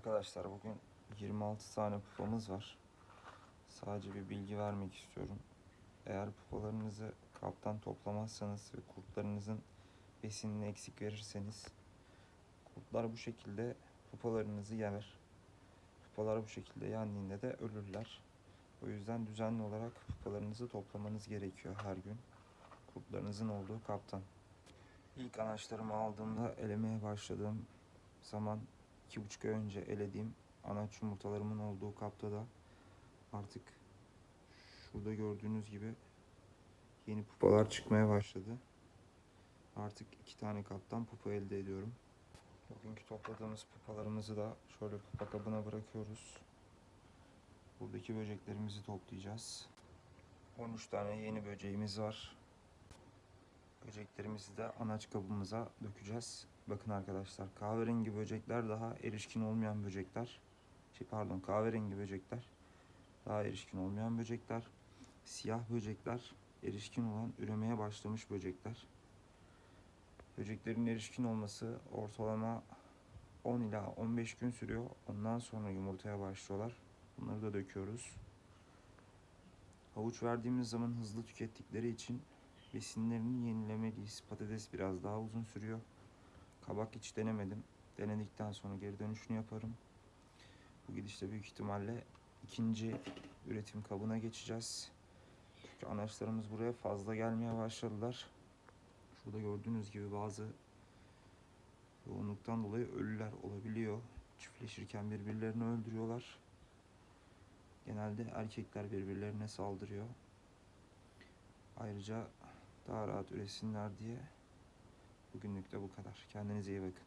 Arkadaşlar bugün 26 tane pupamız var. Sadece bir bilgi vermek istiyorum. Eğer pupalarınızı kaptan toplamazsanız ve kurtlarınızın besinini eksik verirseniz kurtlar bu şekilde pupalarınızı yer. Pupalar bu şekilde yendiğinde de ölürler. O yüzden düzenli olarak pupalarınızı toplamanız gerekiyor her gün. Kurtlarınızın olduğu kaptan. İlk anaçlarımı aldığımda elemeye başladığım zaman iki buçuk ay önce elediğim anaç yumurtalarımın olduğu kapta da artık şurada gördüğünüz gibi yeni pupalar çıkmaya başladı. Artık iki tane kaptan pupa elde ediyorum. Bugünkü topladığımız pupalarımızı da şöyle pupa kabına bırakıyoruz. Buradaki böceklerimizi toplayacağız. 13 tane yeni böceğimiz var. Böceklerimizi de anaç kabımıza dökeceğiz. Bakın arkadaşlar kahverengi böcekler daha erişkin olmayan böcekler. Şey pardon kahverengi böcekler daha erişkin olmayan böcekler. Siyah böcekler erişkin olan üremeye başlamış böcekler. Böceklerin erişkin olması ortalama 10 ila 15 gün sürüyor. Ondan sonra yumurtaya başlıyorlar. Bunları da döküyoruz. Havuç verdiğimiz zaman hızlı tükettikleri için besinlerini yenilemeliyiz. Patates biraz daha uzun sürüyor. Kabak hiç denemedim. Denedikten sonra geri dönüşünü yaparım. Bu gidişle büyük ihtimalle ikinci üretim kabına geçeceğiz. Çünkü anaçlarımız buraya fazla gelmeye başladılar. Şurada gördüğünüz gibi bazı yoğunluktan dolayı ölüler olabiliyor. Çiftleşirken birbirlerini öldürüyorlar. Genelde erkekler birbirlerine saldırıyor. Ayrıca daha rahat üresinler diye bugünlük de bu kadar. Kendinize iyi bakın.